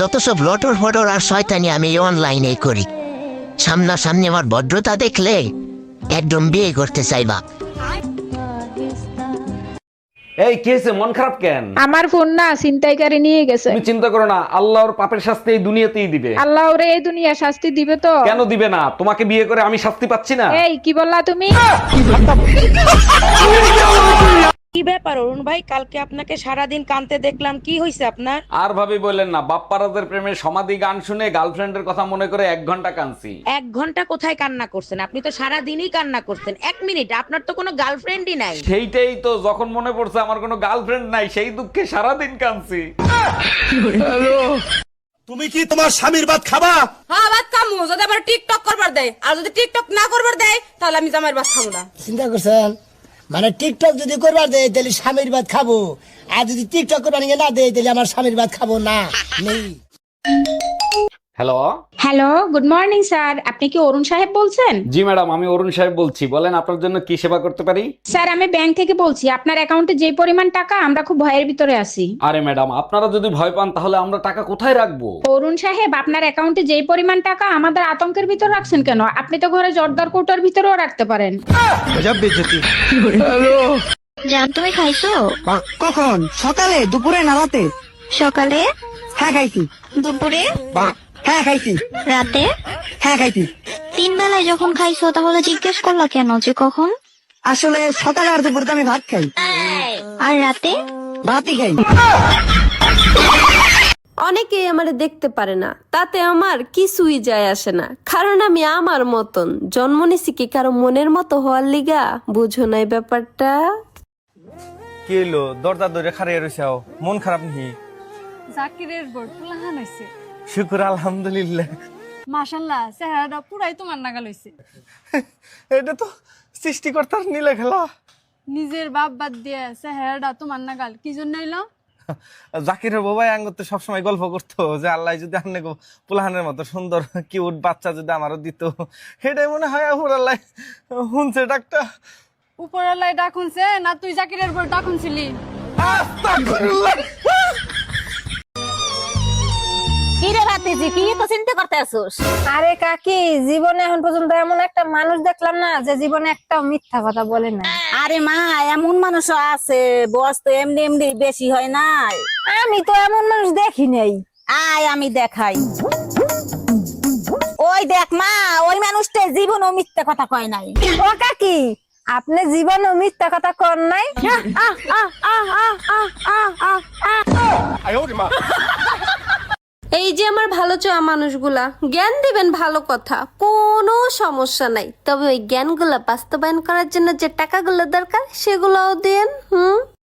যত সব লটর ফটর আর শয়তানি আমি অনলাইনে করি। সামনাসামনি আমার ভদ্রতা দেখলে একদম বিয়ে করতে চাইবা এই কি হয়েছে? মন খারাপ কেন? আমার ফোন না ছিনতাইকারী নিয়ে গেছে। তুমি চিন্তা করো না আল্লাহর পাপের শাস্তি এই দুনিয়াতেই দিবে। আল্লাহ ওরে এই দুনিয়া শাস্তি দিবে তো। কেন দিবে না? তোমাকে বিয়ে করে আমি শাস্তি পাচ্ছি না? এই কি বললা তুমি? ব্যাপার অরুণ ভাই কালকে আপনাকে সারাদিন কানতে দেখলাম। কি হয়েছে আপনার? আর ভাবি বললেন না বাপ্পারাজের প্রেমে সমাধি গান শুনে গার্লফ্রেন্ডের কথা মনে করে এক ঘণ্টা কানছি এক ঘণ্টা কোথায় কান্না করছেন? আপনি তো সারা দিনই কান্না করছেন। এক মিনিট আপনার তো কোনো গার্লফ্রেন্ডই নাই। সেইটাই তো যখন মনে পড়ছে আমার কোনো গার্লফ্রেন্ড নাই সেই দুঃখে সারাদিন কানছি তুমি কি তোমার স্বামীর ভাত খাবা? হ্যাঁ ভাত খামু। যদি আবার টিকটক করবার দেয় আর যদি টিকটক না করবার দেয় তাহলে আমি জামাইয়ের ভাত খাব না। চিন্তা করছেন? মানে টিকটক যদি করবার দেয়, তাহলে স্বামীর ভাত খাব। আর যদি টিকটক করবার না দেয়, তাহলে আমার স্বামীর ভাত খাব না। নেই। Hello hello good morning sir আপনি কি অরুণ সাহেব বলছেন? জি ম্যাডাম আমি অরুণ সাহেব বলছি। বলেন আপনার জন্য কি সেবা করতে পারি? স্যার আমি ব্যাংক থেকে বলছি। আপনার অ্যাকাউন্টে যে পরিমাণ টাকা আমরা খুব ভয়ের ভিতরে আছি। আরে ম্যাডাম আপনারা যদি ভয় পান তাহলে আমরা টাকা কোথায় রাখব? অরুণ সাহেব আপনার অ্যাকাউন্টে যে পরিমাণ টাকা আমাদের আতঙ্কের ভিতর রাখছেন কেন? আপনি তো ঘরে জর্দার কৌটার ভিতরেও রাখতে পারেন। জান তুমি খাইছো? কখন? সকালে? দুপুরে না রাতে? সকালে? হ্যাঁ খাইছি। দুপুরে? হ্যাঁ খাইছি। রাতে? হ্যাঁ খাইছি। তিন বেলায় যখন খাইছো তাহলে জিজ্ঞেস করলা কেন যে কখন? আসলে সকালে আর দুপুরে আমি ভাত খাই। আর রাতে? ভাতই খাই। অনেকেই আমার দেখতে পারে না তাতে আমার কিছুই যায় আসে না। কারণ আমি আমার মতন। জন্ম নিছি কি কারও মনের মতো হওয়ার লিগা? বুঝো নাই ব্যাপারটা? কি এলো দরজা ধরে খারিয়ে রয়েছাও মন খারাপ নি জাকিরের বোর্ড পুলাহান হয়েছে শুকুর আলহামদুলিল্লাহ। মাশাল্লাহ চেহারাটা পুরাই তোমার নাগাল হয়েছে এটা তো সৃষ্টিকর্তার নীলে খেলা। নিজের বাপ বাদ দিয়ে চেহারাটা তোমার নাগাল কি জন্য এলো জাকিরের বাবাই আঙ্গতে সবসময় গল্প করতো যে আল্লাহ যদি আন্নে পুলাহানের মতো সুন্দর কিউট বাচ্চা যদি আমারও দিত। সেটাই মনে হয় আহুর আল্লাহ শুনছে ডাকটা। উপরালায় ডাকুনছে না তুই জাকিরের বোর্ড ডাকুনছিলি কি রে ভাতিজি কি তো চিন্তা করতে আসোস? আরে কাকি জীবনে এখন পর্যন্ত এমন একটা মানুষ দেখলাম না যে জীবনে একটা মিথ্যা কথা বলে না। আরে মা এমন মানুষও আছে বয়স তো এমনি এমনি বেশি হয় নাই। আমি তো এমন মানুষ দেখি নাই। আয় আমি দেখাই। ওই দেখ মা ওই মানুষটা জীবন ও মিথ্যে কথা কয় নাই। ও কাকি আপনি জীবনে মিথ্যা কথা কর নাই? এই যে আমার ভালো চাওয়া মানুষগুলা, জ্ঞান দিবেন ভালো কথা, কোনো সমস্যা নাই। তবে ওই জ্ঞানগুলা বাস্তবায়ন করার জন্য যে টাকাগুলো দরকার, সেগুলোও দেন, হুম?